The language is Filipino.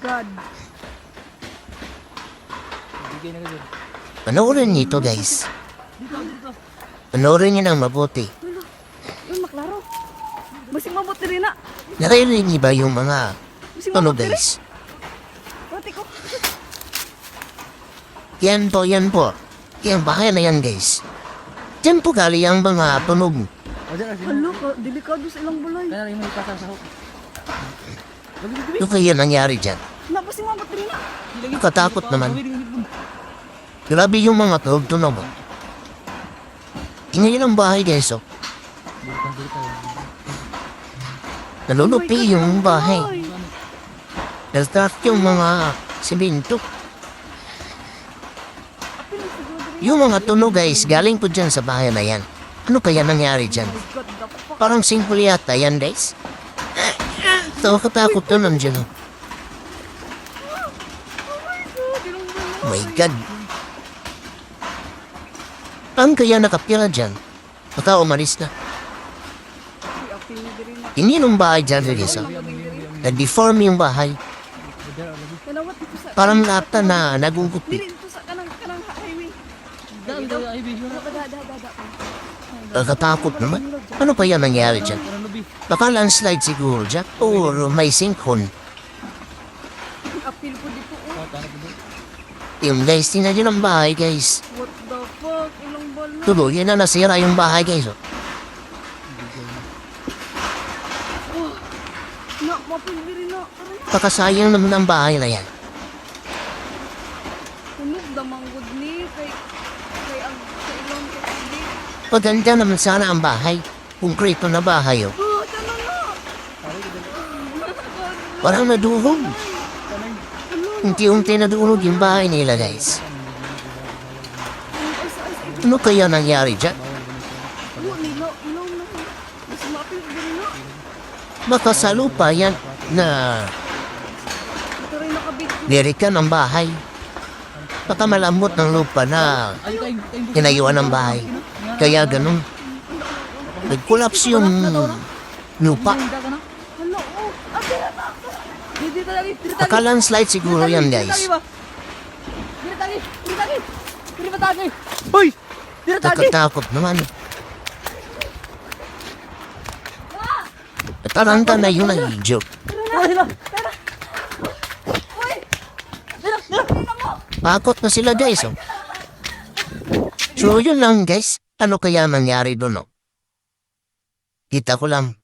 God. Panoorin niyo ito guys. Panoorin niyo ng mabuti. Yun, maklaro. Basing mabuti rin na. Naririnig niyo ba yung mga tunog guys? Pati ko. Yan po, yan po. Yan, bahay na yan guys. Diyan po gali ang mga tunog. Hala ka, delikado sa ilang balay. Kaya rin mo ipasa sa gabi. Ano kaya nangyari dyan? Katakot naman. Grabe yung mga tunog tunog. Ngayon ang bahay guys oh. Nalulupi yung bahay. Ay, Nastart yung mga rin. Yung mga tunog guys, galing po dyan sa bahay na yan. Ano kaya nangyari dyan? Parang simple yata yan guys. Ito, katakot to nandiyan oh. God, ilang balay. Oh my God. Saan kaya nakapira dyan? Baka umalis na. Hindi nung bahay dyan oh. Nag-deform yung bahay. Parang lata na nagugupi. Dili ito sa kanang, kanang highway. Dami tayo, ay, bigo na. Da, da, da, da. Nakatakot naman. Ano kaya nangyari dyan? Baka landslide siguro dyan. Or may sinkhole. Oh. Oh. Yung guys, tingnan nyo ng bahay guys. What the fuck? Ilang balay. Tuluyan na nasira yung bahay guys. oh. Na, mapil rin na. Aray, Baka sayang naman ang bahay na yan. Tunog damanggod ni. Kay... Kay ang... Sa ilang kapili. Maganda naman sana ang bahay. Konkreto na bahay oh. Oh, talo na. Parang naduhog. Unti-unti naduhog yung bahay nila guys. Ano kaya nangyari dyan? Baka sa lupa yan na lirikan ang bahay. Baka malambot ng lupa na kinayuan ng bahay. Kaya ganun. Nag-collapse yung lupa. Ah. Baka landslide siguro yan guys. Tayo. Nakatakot naman. Taranta na yun ang joke. Pakot na sila guys. Oh. So yun lang guys. Ano kaya nangyari doon? Oh? Kita ko lang.